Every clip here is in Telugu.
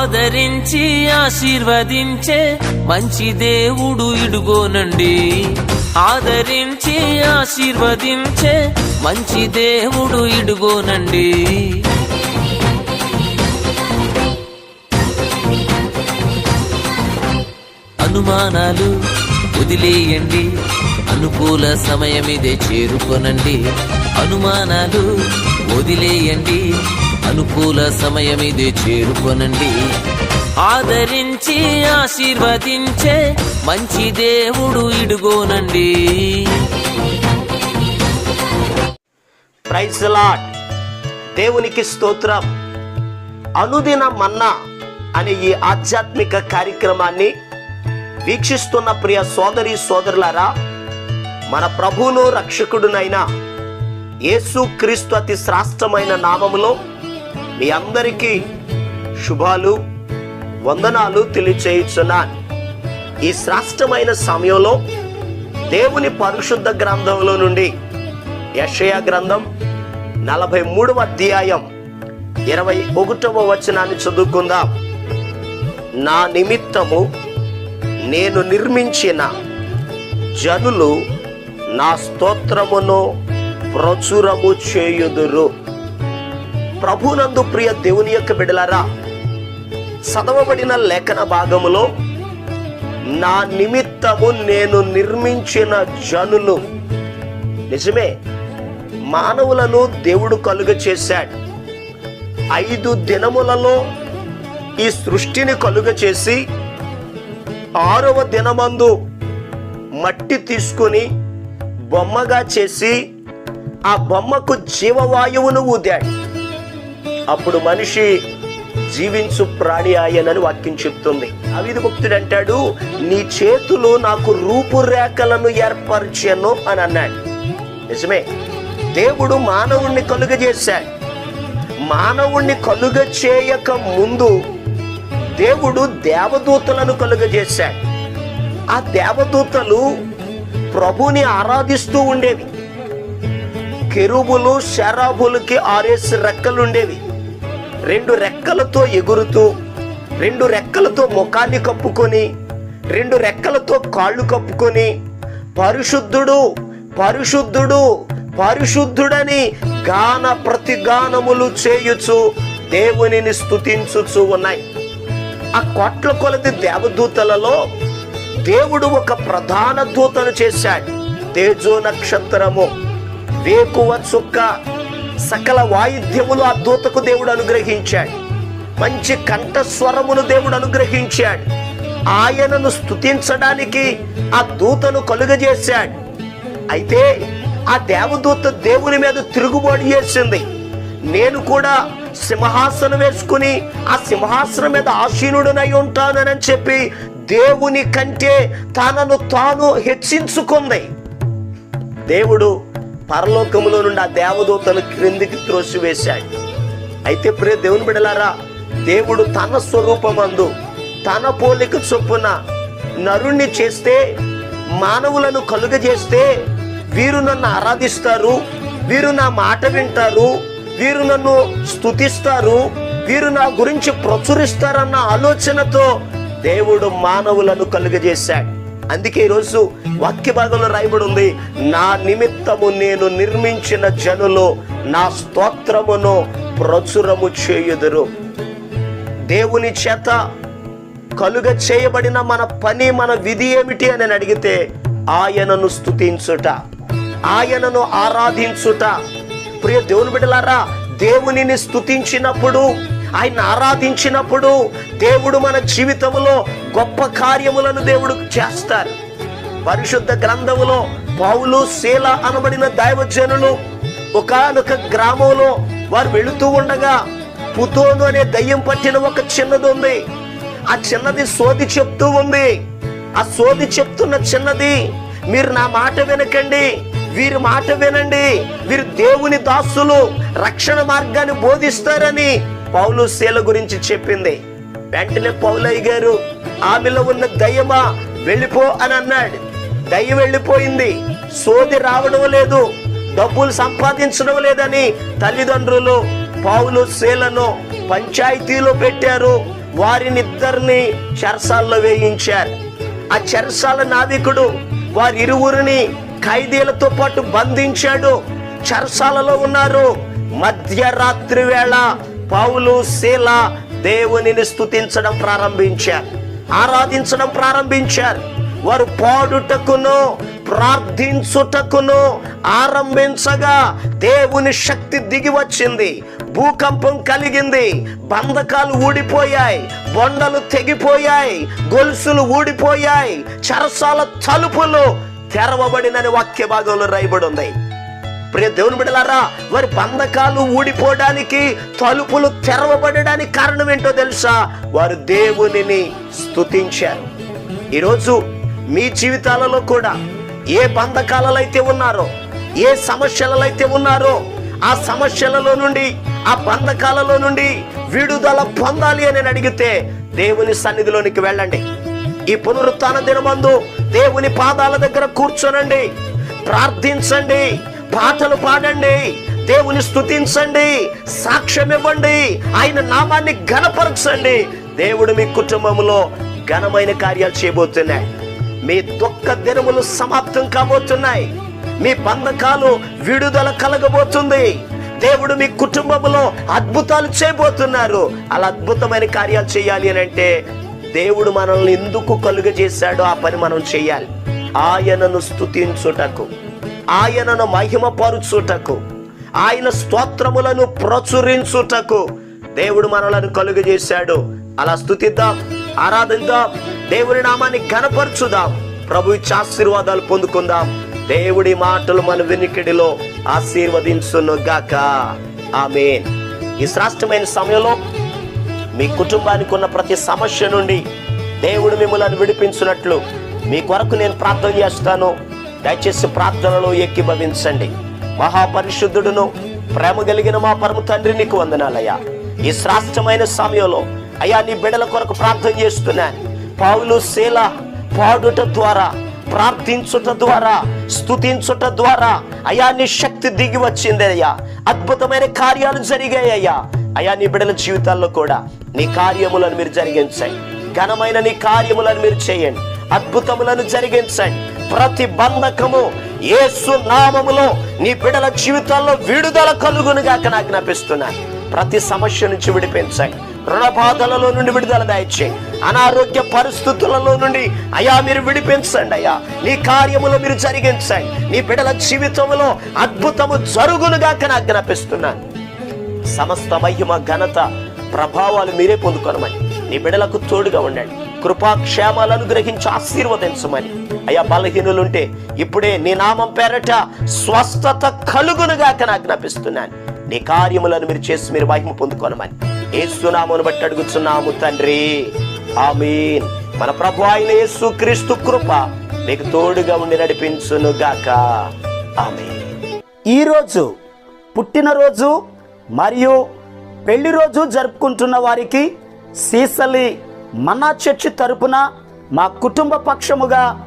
ఆదరించి ఆశీర్వదించే మంచి దేవుడు ఇడుగోనండి. ఆదరించి ఆశీర్వదించే మంచి దేవుడు ఇడుగోనండి. అనుమానాలు వదిలేయండి. అనుకూల సమయం ఇదే చేరుకోనండి. అనుమానాలు వదిలేయండి. అనుకూల సమయం చేరుకొనండి. ఆదరించి ఆశీర్వదించే మంచి దేవుడు ఇడుగోనండి. ప్రైజ్ లాడ్ దేవునికి స్తోత్రం. అనుదిన మన్నా అనే ఈ ఆధ్యాత్మిక కార్యక్రమాన్ని వీక్షిస్తున్న ప్రియ సోదరి సోదరులారా మన ప్రభువును రక్షకుడునైన యేసు క్రీస్తు అతి శ్రాష్టమైన నామములో మీ అందరికీ శుభాలు వందనాలు తెలియచేయుచున్నాను. ఈ శ్రాష్టమైన సమయంలో దేవుని పరిశుద్ధ గ్రంథంలో నుండి యషయ గ్రంథం నలభై మూడవ అధ్యాయం ఇరవై ఒకటవ వచనాన్ని చదువుకుందాం. నా నిమిత్తము నేను నిర్మించిన జనులు నా స్తోత్రమును ప్రచురము చేయుదురు. ప్రభునందు ప్రియ దేవుని యొక్క బిడలారా చదవబడిన లేఖన భాగములో నా నిమిత్తము నేను నిర్మించిన జనులు. నిజమే మానవులను దేవుడు కలుగ చేశాడు. ఐదు దినములలో ఈ సృష్టిని కలుగ చేసి ఆరవ దినమందు మట్టి తీసుకొని బొమ్మగా చేసి ఆ బొమ్మకు జీవవాయువును ఊదాడు. అప్పుడు మనిషి జీవించు ప్రాణి ఆయనని వాక్యం చెప్తుంది. అవిధి భక్తుడు అంటాడు నీ చేతులు నాకు రూపురేఖలను ఏర్పరిచాను అని అన్నాడు. నిజమే దేవుడు మానవుణ్ణి కలుగజేశాడు మానవుణ్ణి కలుగ చేయక ముందు దేవుడు దేవదూతలను కలుగజేశాడు ఆ దేవదూతలు ప్రభుని ఆరాధిస్తూ ఉండేవి. కెరుబులు శరాబులకి ఆరేసి రెక్కలు ఉండేవి రెండు రెక్కలతో ఎగురుతూ రెండు రెక్కలతో ముఖాన్ని కప్పుకొని రెండు రెక్కలతో కాళ్ళు కప్పుకొని పరిశుద్ధుడు పరిశుద్ధుడు పరిశుద్ధుడని గాన ప్రతిగానములు చేయుచు దేవునిని స్థుతించుచు ఉన్నాయి. ఆ కోట్ల కొలది దేవదూతలలో దేవుడు ఒక ప్రధాన దూతను చేశాడు. తేజో నక్షత్రము వేకువ చుక్క సకల వాయిద్యములు ఆ దూతకు దేవుడు అనుగ్రహించాడు. మంచి కంఠస్వరమును దేవుడు అనుగ్రహించాడు. ఆయనను స్తుతించడానికి ఆ దూతను కలుగజేశాడు. అయితే ఆ దేవదూత దేవుని మీద తిరుగుబాటు చేసింది. నేను కూడా సింహాసనం వేసుకుని ఆ సింహాసనం మీద ఆసీనుడనై ఉంటానని చెప్పి దేవుని కంటే తనను తాను హెచ్చించుకుంది. దేవుడు పరలోకములో నుండి ఆ దేవదూతను క్రిందికి త్రోసివేశాడు. అయితే ప్రియ దేవుని బిడలారా దేవుడు తన స్వరూపమందు తన పోలిక చొప్పున నరుణ్ణి చేస్తే మానవులను కలుగజేస్తే వీరు నన్ను ఆరాధిస్తారు వీరు నా మాట వింటారు వీరు నన్ను స్తుతిస్తారు వీరు నా గురించి ప్రచురిస్తారన్న ఆలోచనతో దేవుడు మానవులను కలుగజేశాడు. అందుకే ఈరోజు వాక్య భాగంలో రాయబడి ఉంది నా నిమిత్తము నేను నిర్మించిన జనులు నా స్తోత్రమును ప్రచురము చేయుదురు. దేవుని చేత కలుగ చేయబడిన మన పని మన విధి ఏమిటి అని అడిగితే ఆయనను స్తుతించుట ఆయనను ఆరాధించుట. ప్రియ దేవుని బిడ్డలారా దేవునిని స్థుతించినప్పుడు ఆయన ఆరాధించినప్పుడు దేవుడు మన జీవితంలో గొప్ప కార్యములను దేవుడు చేస్తారు. పరిశుద్ధ గ్రంథములో పౌలు శీల అనబడిన దైవజనులు ఒకనొక గ్రామంలో వారు వెళుతూ ఉండగా పుతోను అనే దయ్యం పట్టిన ఒక చిన్నది ఉంది. ఆ చిన్నది సోది చెప్తూ ఉంది. ఆ సోది చెప్తున్న చిన్నది మీరు నా మాట వినకండి వీరి మాట వినండి వీరు దేవుని దాసులు రక్షణ మార్గాన్ని బోధిస్తారని పౌలు శీల గురించి చెప్పింది. వెంటనే పౌలయ్య గారు ఆమెలో ఉన్న దయ్యమా? వెళ్ళిపో అని అన్నాడు. దయ్య వెళ్ళిపోయింది. సోది రావడం లేదు డబ్బులు సంపాదించడం లేదని తల్లిదండ్రులు పౌలు శీలను పంచాయతీలో పెట్టారు. వారినిద్దరిని చెరసాల్లో వేయించారు. ఆ చెరసాల నావికుడు వారి ఇరువురిని ఖైదీలతో పాటు బంధించాడు. చెరసాలలో ఉన్నారు. మధ్యరాత్రి వేళ పౌలు శీల దేవునిని స్తుతించడం ప్రారంభించారు. ఆరాధించడం ప్రారంభించారు. వారు పాడుటకును ప్రార్థించుటకును ఆరంభించగా దేవుని శక్తి దిగి వచ్చింది. భూకంపం కలిగింది. బంధకాలు ఊడిపోయాయి. బొండలు తెగిపోయాయి. గొలుసులు ఊడిపోయాయి. చరసాల తలుపులు తెరవబడినని వాక్య భాగంలో రాయబడి ఉంది. ప్రియ దేవుని బిడలారా వారి బంధకాలు ఊడిపోవడానికి తలుపులు తెరవబడడానికి కారణం ఏంటో తెలుసా? వారు దేవునిని స్తుతించారు. ఈరోజు మీ జీవితాలలో కూడా ఏ బంధకాలలో అయితే ఉన్నారో ఏ సమస్యలలో అయితే ఉన్నారో ఆ సమస్యలలో నుండి ఆ బంధకాలలో నుండి విడుదల పొందాలి అని అడిగితే దేవుని సన్నిధిలోనికి వెళ్ళండి. ఈ పునరుత్న దినమందు దేవుని పాదాల దగ్గర కూర్చోనండి ప్రార్థించండి పాటలు పాడండి దేవుని స్థుతించండి సాక్ష్యం ఇవ్వండి ఆయన నామాన్ని ఘనపరచండి. దేవుడు మీ కుటుంబంలో ఘనమైన కార్యాలు చేయబోతున్నాయి. మీ దుఃఖ దినములు సమాప్తం కాబోతున్నాయి. మీ బంధకాలు విడుదల కలగబోతుంది. దేవుడు మీ కుటుంబంలో అద్భుతాలు చేయబోతున్నారు. అలా అద్భుతమైన కార్యాలు చేయాలి అని అంటే దేవుడు మనల్ని ఎందుకు కలుగజేశాడో ఆ పని మనం చేయాలి. ఆయనను స్థుతించుటకు ఆయనను మహిమపరుచుటకు ఆయన స్తోత్రములను ప్రచురించుటకు దేవుడు మనలను కలుగజేశాడు. అలా స్తుతిద్దాం ఆరాధిద్దాం దేవుని నామాన్ని ఘనపరచుదాం ప్రభు ఇచ్చే ఆశీర్వాదాలు పొందుకుందాం. దేవుడి మాటలు మన వెనుకడిలో ఆశీర్వదించును గాక. ఆమేన్. ఈ శ్రేష్టమైన సమయంలో మీ కుటుంబానికి ఉన్న ప్రతి సమస్య నుండి దేవుడు మిమ్మల్ని విడిపించినట్లు మీ కొరకు నేను ప్రార్థన చేస్తాను. దయచేసి ప్రార్థనలో ఎక్కిభవించండి మహాపరిశుద్ధుడును ప్రేమ కలిగిన మా పరమ తండ్రి నీకు వందనాలయ్యా. ఈ శ్రాష్టమైన సమయంలో అయ్యా నీ బిడల కొరకు ప్రార్థన చేస్తున్నాను పావులు శీల పాడుట ద్వారా ప్రార్థించుట ద్వారా స్తుతించుట ద్వారా అయా నీ శక్తి దిగి వచ్చింది అయ్యా. అద్భుతమైన కార్యాలు జరిగాయి అయ్యా. అయా నీ బిడల జీవితాల్లో కూడా నీ కార్యములను మీరు జరిగించండి. ఘనమైన నీ కార్యములను మీరు చేయండి. అద్భుతములను జరిగించండి. ప్రతి బంధకము ఏసు నామములో నీ బిడల జీవితాల్లో విడుదల కలుగునుగా ఆజ్ఞాపిస్తున్నాను. ప్రతి సమస్య నుంచి విడిపించాయి రుణ బాధలలో నుండి విడుదల దయచేయి అనారోగ్య పరిస్థితులలో నుండి అయా మీరు విడిపించండి అయ్యా. నీ కార్యములు మీరు జరిగించండి. నీ బిడల జీవితంలో అద్భుతము జరుగునుగా జ్ఞాపిస్తున్నాను సమస్త మహిమ ఘనత ప్రభావాలు మీరే పొందుకోనమని. నీ బిడలకు తోడుగా ఉండండి. కృపాక్షేమాలను గ్రహించి ఆశీర్వదించమని. అయ్యా బలహీనులుంటే ఇప్పుడే నీ నామం పేరట స్వస్థత కలుగునుగా ఆజ్ఞాపిస్తున్నాను. నీ కార్యములను మీరు చేసి మీరు వాహిము పొందుకొనమని. ఏసునామను బట్టి అడుగుతున్నాము తండ్రి. ఆమీన్. మన ప్రభు అయిన యేసు క్రీస్తు కృప మీకు తోడుగా ఉండి నడిపించును గాక ఆమీన్ ఈరోజు పుట్టినరోజు మరియు పెళ్ళి రోజు జరుపుకుంటున్న వారికి సీసలి మన చర్చి తరపున మా కుటుంబ పక్షముగా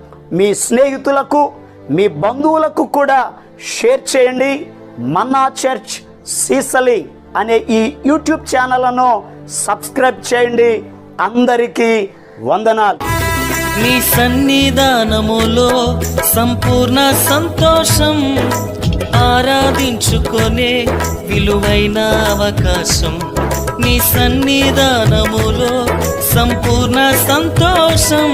మీ స్నేహితులకు మీ బంధువులకు కూడా షేర్ చేయండి. మన్నా చర్చ్ సీసలి అనే ఈ యూట్యూబ్ ఛానల్ను సబ్స్క్రైబ్ చేయండి. అందరికీ వందనాలు. మీ సన్నిధానములో సంపూర్ణ సంతోషం ఆరాధించుకునే విలువైన అవకాశం. నీ సన్నిధానములో సంపూర్ణ సంతోషం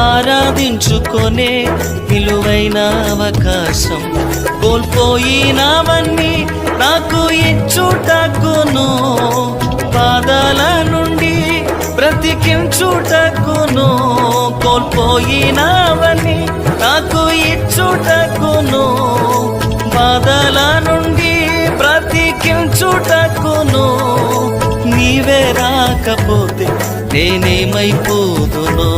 ఆరాధించుకొనే విలువైన అవకాశం. కోల్పోయినవన్నీ నాకు ఇచ్చుటకును. పాదాల నుండి బ్రతికించుటకును. కోల్పోయినవన్నీ నాకు ఇచ్చుటకును. బాధల నుండి బ్రతికించుటకును. నీవే రాకపోతే నేనేమైపోదును?